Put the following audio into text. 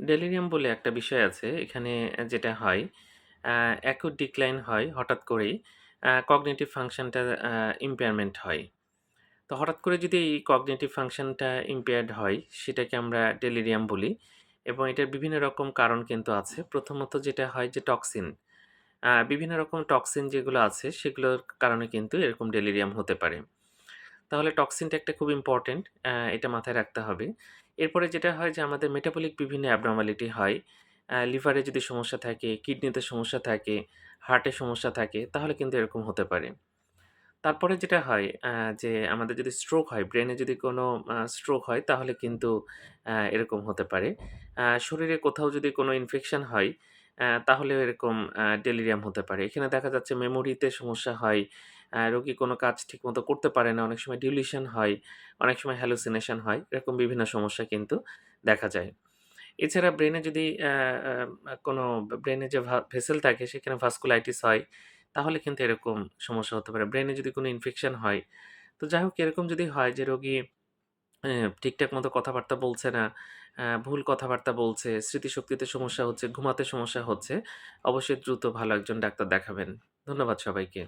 Delirium বলে একটা বিষয় আছে। এখানে যেটা হয় অ্যাকুট ডিক্লাইন হয় হঠাৎ করেই। কগনিটিভ ফাংশনটা ইম্পেয়ারমেন্ট হয়। তো হঠাৎ করে যদি এই কগনেটিভ ফাংশনটা ইম্পেয়ার্ড হয়, সেটাকে আমরা ডেলিরিয়াম বলি এবং এটার বিভিন্ন রকম কারণ কিন্তু আছে। প্রথমত যেটা হয় যে টক্সিন। বিভিন্ন রকম টক্সিন যেগুলো আছে, সেগুলোর কারণে কিন্তু এরকম ডেলিরিয়াম হতে পারে। তাহলে টক্সিনটা একটা খুব ইম্পোর্টেন্ট। এটা মাথায় রাখতে হবে। এরপরে যেটা হয় যে আমাদের মেটাবলিক বিভিন্ন অ্যাবনরমালিটি হয়। লিভারে যদি সমস্যা থাকে, কিডনিতে সমস্যা থাকে, হার্টে সমস্যা থাকে, তাহলে কিন্তু এরকম হতে পারে। তারপরে যেটা হয় যে আমাদের যদি স্ট্রোক হয়, ব্রেনে যদি কোনো স্ট্রোক হয় তাহলে কিন্তু এরকম হতে পারে। শরীরে কোথাও যদি কোনো ইনফেকশন হয়, আ তাহলেও এরকম ডেলিরিয়াম হতে পারে। এখানে দেখা যাচ্ছে মেমোরিতে সমস্যা হয়। রোগী কোনো কাজ ঠিকমতো করতে পারে না। অনেক সময় ডিলিউশন হয়, অনেক সময় হ্যালুসিনেশন হয়। এরকম বিভিন্ন সমস্যা কিন্তু দেখা যায়। এছাড়া ব্রেনে যদি কোনো ব্রেনে যে ভেসেল থাকে সেখানে ভাস্কুলাইটিস হয়, তাহলে কিন্তু এরকম সমস্যা হতে পারে। ব্রেনে যদি কোনো ইনফেকশন হয়, তো যাই হোক এরকম যদি হয় যে রোগী ঠিকঠাক মতো কথাবার্তা বলছে না, ভুল কথাবার্তা বলছে, স্মৃতিশক্তিতে সমস্যা হচ্ছে, ঘুমাতে সমস্যা হচ্ছে, অবশ্যই দ্রুত ভালো একজন ডাক্তার দেখাবেন। ধন্যবাদ সবাইকে।